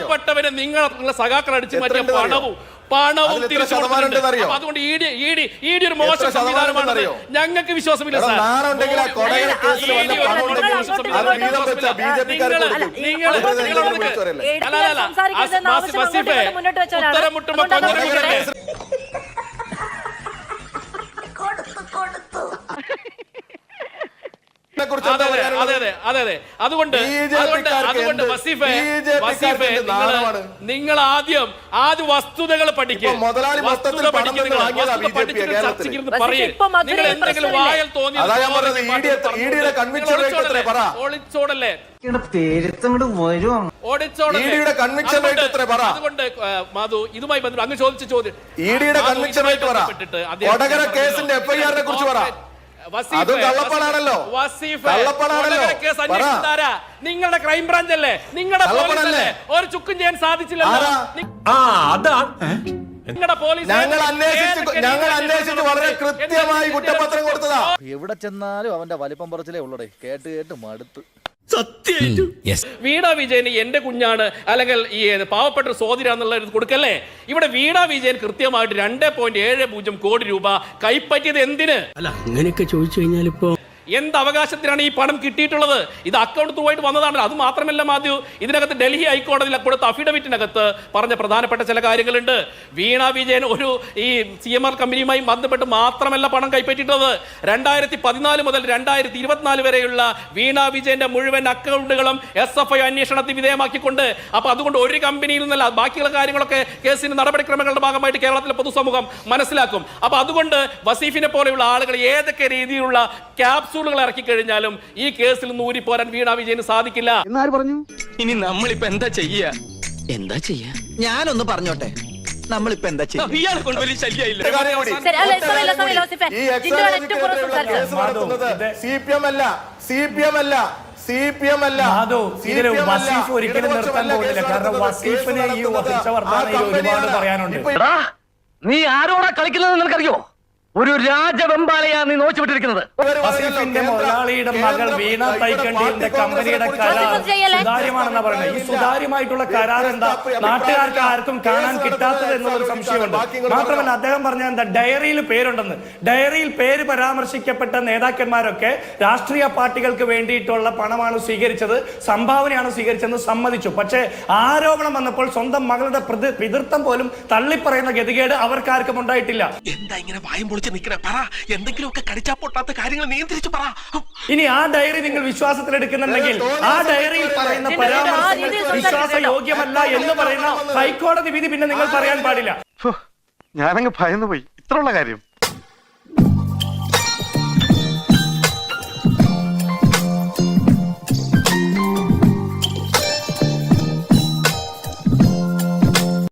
പാവപ്പെട്ടവരെ നിങ്ങൾ നിങ്ങളെ സഖാക്കൾ അടിച്ചു മാറ്റിയ പണവും പണവും തിരിച്ചു അതുകൊണ്ട് E D E D E D ഒരു മോശം സംവിധാനമാണ്? ഞങ്ങൾക്ക് വിശ്വാസമില്ല സാർ. ആ കൊടകര എന്തെങ്കിലും അതുകൊണ്ട് വായൽ തോന്നിയത് നിങ്ങൾ ആദ്യം വസ്തുതകൾ നിങ്ങൾ. ആദ്യം വസ്തുതകൾ ഒളിച്ചോടല്ലേ ഓടിച്ചോടല്ലേ? ED യുടെ conviction rate അതുകൊണ്ട്-. അതുകൊണ്ട് മധു ഇതുമായി ബന്ധപ്പെട്ട് അങ്ങ് ചോദിച്ച ചോദ്യം. കേസിന്റെ എഫ്ഐആറിനെ കുറിച്ച് പറ. നിങ്ങളുടെ ക്രൈം ബ്രാഞ്ച് അല്ലേ? നിങ്ങളുടെ പോലീസ് കള്ളപ്പണല്ലേ? അല്ലേ? ഒരു ചുക്കും ചെയ്യാൻ സാധിച്ചില്ലല്ലോ. നിങ്ങളുടെ പോലീസ് ഞങ്ങൾ അന്വേഷിച്ചു ഞങ്ങൾ അന്വേഷിച്ചു വളരെ കൃത്യമായി കുറ്റപത്രം കൊടുത്തതാ. എവിടെ ചെന്നാലും അവന്റെ വലിപ്പം പറച്ചിലേ ഉള്ളടേ. കേട്ട് കേട്ട് മടുത്ത്. വീണ വിജയന് എന്റെ കുഞ്ഞാണ് അല്ലെങ്കിൽ ഈ പാവപ്പെട്ട സോദര എന്നുള്ള കൊടുക്കല്ലേ? ഇവിടെ വീണ വിജയൻ കൃത്യമായിട്ട് രണ്ട് പോയിന്റ് ഏഴ് പൂജ്യം കോടി രൂപ കൈപ്പറ്റിയത് എന്തിന്? അല്ല അങ്ങനെയൊക്കെ ചോദിച്ചു കഴിഞ്ഞാൽ ഇപ്പോ എന്ത് അവകാശത്തിനാണ് ഈ പണം കിട്ടിയിട്ടുള്ളത്? ഇത് അക്കൗണ്ട് ത്രൂ ആയിട്ട് വന്നതാണ്. അത് മാത്രമല്ല മാത്യു ഇതിനകത്ത് ഡൽഹി ഹൈക്കോടതിയിൽ കൊടുത്ത അഫിഡവിറ്റിനകത്ത് പറഞ്ഞ പ്രധാനപ്പെട്ട ചില കാര്യങ്ങളുണ്ട്. വീണ വിജയൻ ഒരു ഈ സി എം ആർ കമ്പനിയുമായി ബന്ധപ്പെട്ട് മാത്രമല്ല പണം കൈപ്പറ്റിയിട്ടുള്ളത്. രണ്ടായിരത്തി പതിനാല് മുതൽ രണ്ടായിരത്തി ഇരുപത്തിനാല് വരെയുള്ള വീണ വിജയന്റെ മുഴുവൻ അക്കൗണ്ടുകളും എസ് എഫ് ഐ അന്വേഷണത്തിന് വിധേയമാക്കിക്കൊണ്ട്. അപ്പൊ അതുകൊണ്ട് ഒരു കമ്പനിയിൽ നിന്നല്ല ബാക്കിയുള്ള കാര്യങ്ങളൊക്കെ കേസിന് നടപടിക്രമങ്ങളുടെ ഭാഗമായിട്ട് കേരളത്തിലെ പൊതുസമൂഹം മനസ്സിലാക്കും. അപ്പൊ അതുകൊണ്ട് വസീഫിനെ പോലെയുള്ള ആളുകൾ ഏതൊക്കെ രീതിയിലുള്ള ക്യാപ്സൂളുകൾ ഇറക്കി കഴിഞ്ഞാലും ഈ കേസിൽ നിന്ന് ഊരിപ്പോരാൻ വീണ വിജയന് സാധിക്കില്ല. പറഞ്ഞു? ഇനി നമ്മളിപ്പോ എന്താ ചെയ്യ? എന്താ ചെയ്യാ? ഞാനൊന്ന് പറഞ്ഞോട്ടെ. നമ്മളിപ്പോ എന്താ ചെയ്യാ? ഇയാളെ കൊണ്ട് വലിയ ശല്യമായില്ല അല്ല. ഈ കേസ് നടത്തുന്നത് സി പി എം അല്ല സി പി എം അല്ല സി പി എം അല്ല. മാധു, ഇതിൽ CPM വസീഫ് ഒരിക്കലും നിർത്താൻ പോകുന്നില്ല. കാരണം. ഈ ഒരുപാട്. പറയാനുണ്ട്. നീ ആരോടാ കളിക്കുന്നത് നിനക്കറിയോ? ഒരു രാജവെമ്പാലയാ നീ നോച്ചുവിട്ടിരിക്കുന്നത് ഇവർ വസീഫിന്റെ പറയുന്നല്ലോ, മുതലാളിയുടെ മകൾ വീണ ഇവിടെ തൈക്കണ്ടിയുടെ കമ്പനിയുടെ കരാർ സുതാര്യമാണെന്നാ പറയുന്നത്. ഈ സുതാര്യമായിട്ടുള്ള കരാർ എന്താ? നാട്ടുകാർക്ക് ആർക്കും കാണാൻ കിട്ടാത്തത് എന്നുള്ളൊരു സംശയമുണ്ട്. മാത്രമല്ല അദ്ദേഹം പറഞ്ഞ എന്താ? ഡയറിയിൽ പേരുണ്ടെന്ന്. ഡയറിയിൽ പേര് പരാമർശിക്കപ്പെട്ട നേതാക്കന്മാരൊക്കെ രാഷ്ട്രീയ പാർട്ടികൾക്ക് വേണ്ടിയിട്ടുള്ള പണമാണ് സ്വീകരിച്ചത് സംഭാവനയാണ് സ്വീകരിച്ചതെന്ന് സമ്മതിച്ചു. പക്ഷേ ആരോപണം വന്നപ്പോൾ സ്വന്തം മകളുടെ പിതൃത്വം പോലും തള്ളിപ്പറയുന്ന ഗതികേട് അവർക്കാർക്കും ഉണ്ടായിട്ടില്ല. എന്താ ഇങ്ങനെ വായും പൊളിച്ച് നിക്കണേ പറ. എന്തെങ്കിലുമൊക്കെ കടിച്ചാ പൊട്ടാത്ത കാര്യങ്ങൾ നിയന്ത്രിച്ച് പറ. ഇനി ആ ഡയറി നിങ്ങൾ വിശ്വാസത്തിൽ എടുക്കുന്നുണ്ടെങ്കിൽ ആ ഡയറിയിൽ പറയുന്ന പരാമർശങ്ങൾ വിശ്വാസയോഗ്യമല്ല എന്ന് പറയുന്ന ഹൈക്കോടതി വിധി പിന്നെ നിങ്ങൾ പറയാൻ പാടില്ല. ഞാനങ്ങ് ഭയന്നു പോയി ഇത്രയുള്ള കാര്യം.